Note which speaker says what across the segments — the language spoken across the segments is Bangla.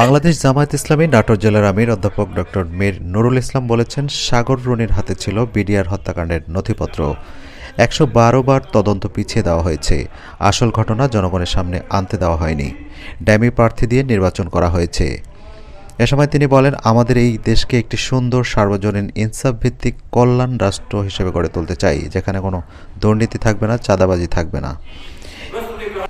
Speaker 1: বাংলাদেশ জামায়াত ইসলামী নাটোর জেলার আমির অধ্যাপক ডক্টর মীর নুরুল ইসলাম বলেছেন, সাগর রুনির হাতে ছিল বিডিআর হত্যাকাণ্ডের নথিপত্র। একশো বারো বার তদন্ত পিছিয়ে দেওয়া হয়েছে। আসল ঘটনা জনগণের সামনে আনতে দেওয়া হয়নি। ড্যামি প্রার্থী দিয়ে নির্বাচন করা হয়েছে। এ সময় তিনি বলেন, আমাদের এই দেশকে একটি সুন্দর সার্বজনীন ইনসাফ ভিত্তিক কল্যাণ রাষ্ট্র হিসেবে গড়ে তুলতে চাই, যেখানে কোনো দুর্নীতি থাকবে না, চাঁদাবাজি থাকবে না।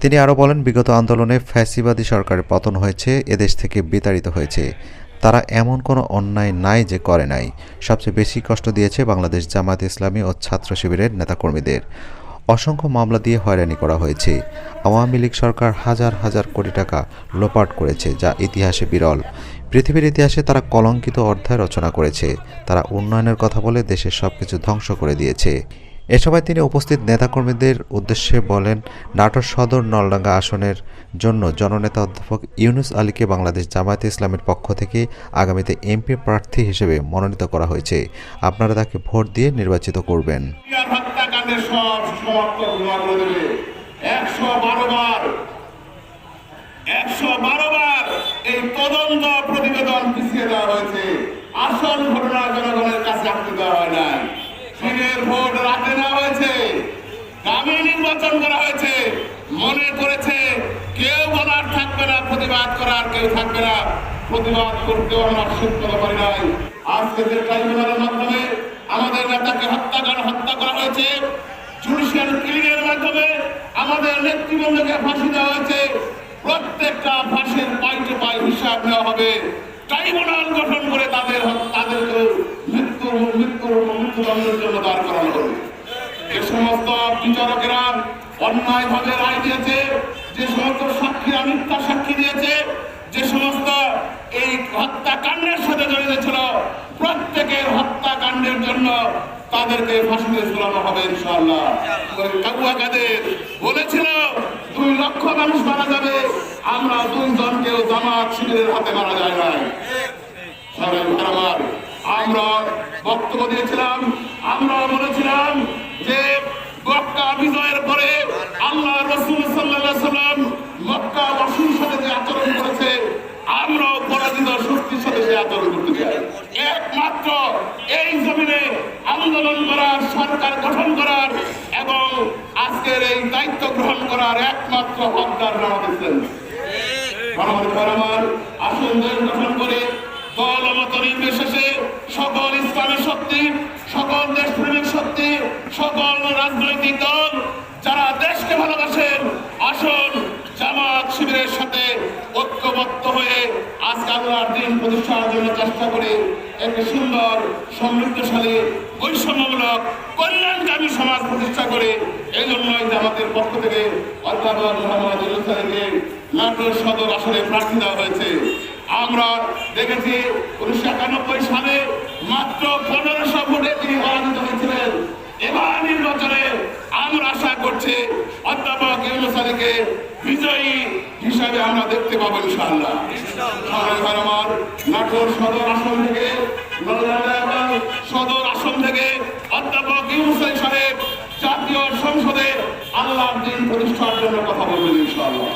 Speaker 1: তিনি আরও বলেন, বিগত আন্দোলনে ফ্যাসিবাদী সরকারের পতন হয়েছে, এদেশ থেকে বিতাড়িত হয়েছে। তারা এমন কোনো অন্যায় নাই যে করে নাই। সবচেয়ে বেশি কষ্ট দিয়েছে বাংলাদেশ জামায়াত ইসলামী ও ছাত্র শিবিরের নেতাকর্মীদের। অসংখ্য মামলা দিয়ে হয়রানি করা হয়েছে। আওয়ামী লীগ সরকার হাজার হাজার কোটি টাকা লোপাট করেছে, যা ইতিহাসে বিরল। পৃথিবীর ইতিহাসে তারা কলঙ্কিত অধ্যায় রচনা করেছে। তারা উন্নয়নের কথা বলে দেশের সবকিছু ধ্বংস করে দিয়েছে। এ সময় তিনি উপস্থিত নেতাকর্মীদের উদ্দেশ্যে বলেন, নাটোর সদর নলডাঙ্গা আসনের জন্য জননেতা অধ্যাপক ইউনুস আলীকে বাংলাদেশ জামায়াতে ইসলামের পক্ষ থেকে আগামীতে এমপি প্রার্থী হিসেবে মনোনীত করা হয়েছে। আপনারা তাকে ভোট দিয়ে নির্বাচিত করবেন।
Speaker 2: এই তদন্ত প্রতিবেদন পিছিয়ে দেওয়া হয়েছে। আসল ঘটনা জনগণের কাছে আনতে দেওয়া হয় নাই। দিনের ভোট দামি নির্বাচন করা হয়েছে। মনে করেছে, কেউ বলার থাকবে না, প্রতিবাদ করার কেউ থাকবে না। প্রতিবাদ করতেও আমরা সত্য পারি নাই। আজকে যে ট্রাইব্যুনালের মাধ্যমে আমাদের নেতাকে হত্যা করা হত্যা করা হয়েছে জুডিশিয়াল কিলিং এর মাধ্যমে আমাদের নেতৃবৃন্দকে ফাঁসি দেওয়া হয়েছে। প্রত্যেকটা ফাঁসির পাইটে পাই হিসাব নেওয়া হবে। ট্রাইব্যুনাল গঠন করে তাদের তাদেরকে মৃত্যু মৃত্যু মৃত্যুদণ্ডের জন্য দাঁড় করানো হবে। সমস্ত বিচারকেরা অন্যায় ভাবে রায় দিয়েছে, যে সমস্ত সাক্ষীরা মিথ্যা সাক্ষী দিয়েছে, যে সমস্ত এই হত্যাকাণ্ডের সাথে জড়িত ছিল, প্রত্যেকের হত্যাকাণ্ডের জন্য তাদেরকে ফাঁসিতে ঝুলানো হবে ইনশাআল্লাহ। বলেছিল, দুই লক্ষ মানুষ মারা যাবে, আমরা দুইজনকেও জামাত শিবিরের হাতে মারা যায় নাই। আমরা বক্তব্য দিয়েছিলাম আমরা বলেছিলাম যে মক্কা বিজয়ের পরে আল্লাহ রসুল সাল্লাহ সাল্লাম মক্কা বাসীর সাথে যে আচরণ করেছে, আমরাও পরাজিত শক্তির সাথে যে আচরণ করতে চাই। একমাত্র এই জমিনে আন্দোলন করার, সরকার গঠন করার এবং আজকের এই দায়িত্ব গ্রহণ করার একমাত্র হকদার আমাদের আমার গঠন করে, দল মত নির্বিশেষে সকল ইসলামী শক্তি, সকল শক্তি সকল রাজনৈতিক দল যারা দেশকে ভালোবাসেন আসন জামাত শিবিরের সাথে ঐক্যবদ্ধ হয়ে আজকে আল্লাহর দিন প্রতিষ্ঠার জন্য চেষ্টা করে। একটি সুন্দর, সমৃদ্ধশালী, বৈষম্যমূলক, কল্যাণকামী সমাজ প্রতিষ্ঠা করে। এই জন্যই জামাতের পক্ষ থেকে নাটোর সদর আসনে প্রার্থী দেওয়া হয়েছে। আমরা দেখেছি উনিশশো একানব্বই সালে মাত্র পনেরোশো ভোটে তিনি পরাজিত হয়েছিলেন। নির্বাচনে আমরা আশা করছি অধ্যাপক ইউনুস আলীকে বিজয়ী হিসাবে আমরা দেখতে পাবো ইনশাআল্লাহ। ভাই আমার নাটোর সদর আসন থেকে সদর আসন থেকে অধ্যাপক ইউনুস আলী সাহেব জাতীয় সংসদে আল্লাহর দিন প্রতিষ্ঠার জন্য কথা বলবেন ইনশাআল্লাহ।